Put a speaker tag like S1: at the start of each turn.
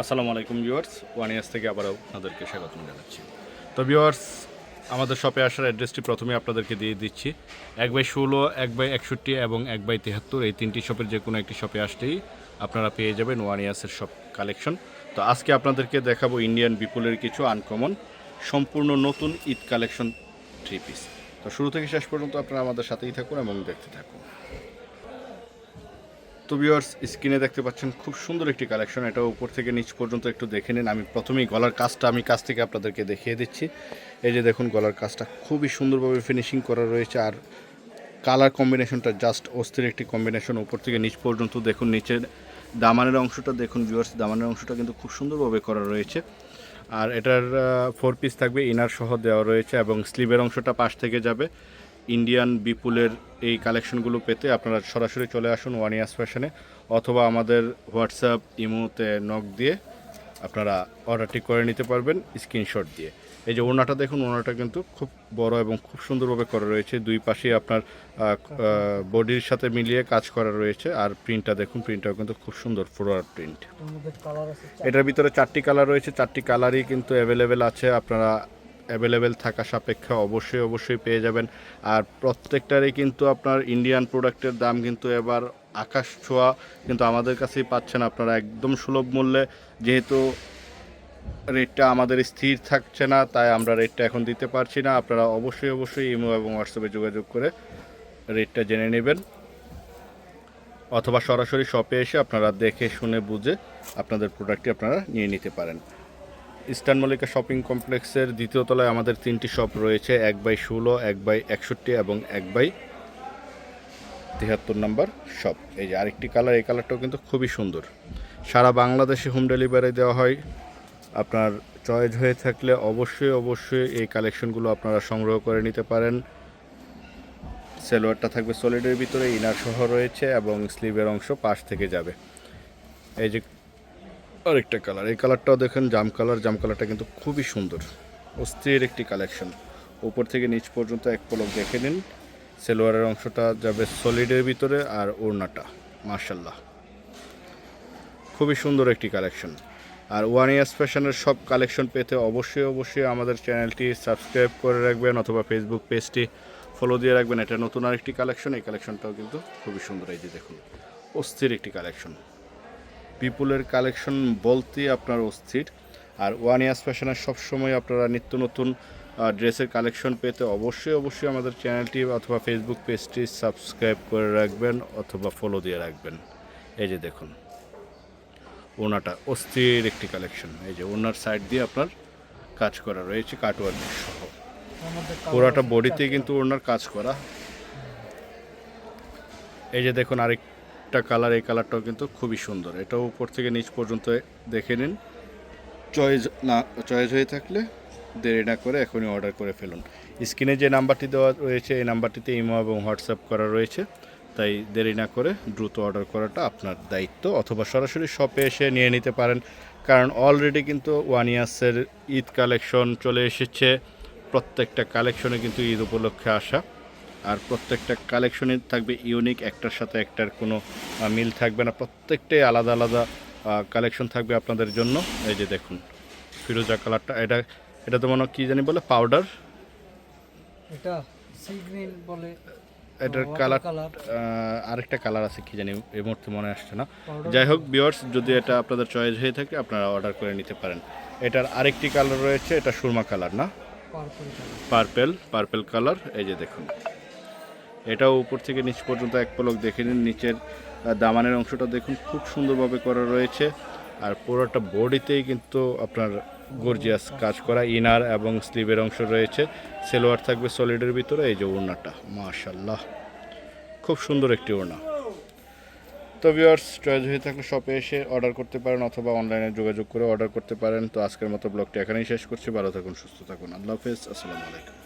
S1: আসসালামু আলাইকুম viewers one years থেকে আবারও আপনাদেরকে স্বাগতম জানাচ্ছি। তো ভিউয়ার্স, আমাদের শপে আসার অ্যাড্রেসটি প্রথমে আপনাদেরকে দিয়ে দিচ্ছি। এক বাই ষোলো, এক বাই একষট্টি এবং এক বাই তেহাত্তর, এই তিনটি শপের যে কোনো একটি শপে আসলেই আপনারা পেয়ে যাবেন ওয়ান ইয়ার্সের সব কালেকশন। তো আজকে আপনাদেরকে দেখাবো ইন্ডিয়ান বিপুলের কিছু আনকমন, সম্পূর্ণ নতুন ঈদ কালেকশন থ্রি পিস। তো শুরু থেকে শেষ পর্যন্ত আপনারা আমাদের সাথেই থাকুন এবং দেখতে থাকুন। তো ভিউয়ার্স স্ক্রিনে দেখতে পাচ্ছেন খুব সুন্দর একটি কালেকশন এটা উপর থেকে নিচ পর্যন্ত একটু দেখে নিন। আমি প্রথমেই গলার কাজটা আমি কাছ থেকে আপনাদেরকে দেখিয়ে দিচ্ছি। এই যে দেখুন, গলার কাজটা খুবই সুন্দরভাবে ফিনিশিং করা রয়েছে আর কালার কম্বিনেশনটা জাস্ট অস্থির একটি কম্বিনেশন উপর থেকে নিচ পর্যন্ত দেখুন, নিচের দামানের অংশটা দেখুন ভিউয়ার্স দামানের অংশটা কিন্তু খুব সুন্দরভাবে করা রয়েছে। আর এটার ফোর পিস থাকবে ইনার সহ দেওয়া রয়েছে এবং স্লিভের অংশটা পাশ থেকে যাবে। ইন্ডিয়ান বিপুলের এই কালেকশনগুলো পেতে আপনারা সরাসরি চলে আসুন ওয়ান ইয়ার্স ফ্যাশনে অথবা আমাদের হোয়াটসঅ্যাপ ইমোতে নক দিয়ে আপনারা অর্ডারটি করে নিতে পারবেন স্ক্রিনশট দিয়ে। এই যে ওনাটা দেখুন ওনাটা কিন্তু খুব বড় এবং খুব সুন্দরভাবে করা রয়েছে। দুই পাশে আপনার বডির সাথে মিলিয়ে কাজ করা রয়েছে আর প্রিন্টটা দেখুন প্রিন্টটাও কিন্তু খুব সুন্দর ফ্লোরার প্রিন্ট এটার ভিতরে চারটি কালার রয়েছে চারটি কালারই কিন্তু অ্যাভেলেবেল আছে। আপনারা অ্যাভেলেবেল থাকা সাপেক্ষে অবশ্যই অবশ্যই পেয়ে যাবেন। আর প্রত্যেকটারই কিন্তু আপনার ইন্ডিয়ান প্রোডাক্টের দাম কিন্তু এবার আকাশ ছোঁয়া, কিন্তু আমাদের কাছেই পাচ্ছেন আপনারা একদম সুলভ মূল্যে। যেহেতু রেটটা আমাদের স্থির থাকছে না, তাই আমরা রেটটা এখন দিতে পারছি না। আপনারা অবশ্যই অবশ্যই ইমো এবং হোয়াটসঅ্যাপে যোগাযোগ করে রেটটা জেনে নেবেন। অথবা সরাসরি শপে এসে আপনারা দেখে, শুনে, বুঝে আপনাদের প্রোডাক্টটি আপনারা নিয়ে নিতে পারেন। ইস্টার্ন মল্লিকা শপিং কমপ্লেক্সের দ্বিতীয় তলায় আমাদের তিনটি শপ রয়েছে, এক বাই ষোলো, এক বাই একষট্টি এবং এক বাই তিয়াত্তর নাম্বার শপ। এই যে আরেকটি কালার, এই কালারটাও কিন্তু খুবই সুন্দর। সারা বাংলাদেশে হোম ডেলিভারি দেওয়া হয়। আপনার চয়েস হয়ে থাকলে অবশ্যই অবশ্যই এই কালেকশনগুলো আপনারা সংগ্রহ করে নিতে পারেন। সেলোয়ারটা থাকবে সলিডের ভিতরে ইনার সহ রয়েছে এবং স্লিভের অংশ পাশ থেকে যাবে। এই যে আরেকটা কালার এই কালারটাও দেখেন, জাম কালার জাম কালারটা কিন্তু খুবই সুন্দর। অস্থির একটি কালেকশন উপর থেকে নিচ পর্যন্ত এক পলক দেখে নিন। সেলোয়ারের অংশটা যাবে সলিডের ভিতরে আর ওড়নাটা মার্শাল্লাহ খুবই সুন্দর একটি কালেকশন আর ওয়ান ইয়ার্স ফ্যাশনের সব কালেকশন পেতে অবশ্যই অবশ্যই আমাদের চ্যানেলটি সাবস্ক্রাইব করে রাখবেন অথবা ফেসবুক পেজটি ফলো দিয়ে রাখবেন। এটা নতুন আরেকটি কালেকশন এই কালেকশনটাও কিন্তু খুবই সুন্দর। এই যে দেখুন, অস্থির একটি কালেকশন পিপুলের কালেকশন বলতে আপনার অস্থির। আর ওয়ান ইয়ার্স ফ্যাশনের সবসময় আপনারা নিত্য নতুন ড্রেসের কালেকশন পেতে অবশ্যই অবশ্যই আমাদের চ্যানেলটি অথবা ফেসবুক পেজটি সাবস্ক্রাইব করে রাখবেন অথবা ফলো দিয়ে রাখবেন। এই যে দেখুন, ওনাটা অস্থির একটি কালেকশন এই যে ওনার সাইড দিয়ে আপনার কাজ করা রয়েছে কাটওয়ার্ক সহ। পুরোটা বডিতে কিন্তু ওনার কাজ করা। এই যে দেখুন আরেকটা কালার এই কালারটাও কিন্তু খুবই সুন্দর। এটাও উপর থেকে নিচ পর্যন্ত দেখে নিন। চয়েস না চয়েস হয়ে থাকলে দেরি না করে এখনই অর্ডার করে ফেলুন। স্ক্রিনে যে নাম্বারটি দেওয়া রয়েছে, এই নাম্বারটিতে ইমো এবং হোয়াটসঅ্যাপ করা রয়েছে। তাই দেরি না করে দ্রুত অর্ডার করাটা আপনার দায়িত্ব অথবা সরাসরি শপে এসে নিয়ে নিতে পারেন। কারণ অলরেডি কিন্তু ওয়ান ইয়ার্সের ঈদ কালেকশন চলে এসেছে। প্রত্যেকটা কালেকশনে কিন্তু ঈদ উপলক্ষে আসা। আর প্রত্যেকটা কালেকশনে থাকবে ইউনিক একটার সাথে একটার কোনো মিল থাকবে না। প্রত্যেকটাই আলাদা আলাদা কালেকশন থাকবে আপনাদের জন্য। এই যে দেখুন ফিরোজা কালারটা এটা এটা তো মনে কী জানি বলে পাউডার
S2: এটা সি গ্রিন বলে
S1: এটার কালার আরেকটা কালার আছে কি জানি এই মুহূর্তে মনে আসছে না। যাই হোক বিয়ার্স যদি এটা আপনাদের চয়েস হয়ে থাকে আপনারা অর্ডার করে নিতে পারেন। এটার আরেকটি কালার রয়েছে এটা সুরমা কালার না?
S2: পার্পেল
S1: পার্পেল কালার এই যে দেখুন। এটাও উপর থেকে নিচ পর্যন্ত এক পলক দেখে নিন। নিচের দামানের অংশটা দেখুন, খুব সুন্দরভাবে করা রয়েছে। আর পুরোটা বডিতেই কিন্তু আপনার গর্জিয়াস কাজ করা ইনার এবং স্লিভের অংশ রয়েছে। সেলোয়ার থাকবে সলিডের ভিতরে, এই যে ওড়নাটা মাশাল্লাহ খুব সুন্দর একটি ওড়না। তো ভিউয়ার্স চয়েস হয়ে থাকলে শপে এসে অর্ডার করতে পারেন অথবা অনলাইনে যোগাযোগ করে অর্ডার করতে পারেন। তো আজকের মতো ব্লগটি এখানেই শেষ করছি। ভালো থাকুন, সুস্থ থাকুন। আল্লাহ হাফেজ, আসসালামু আলাইকুম।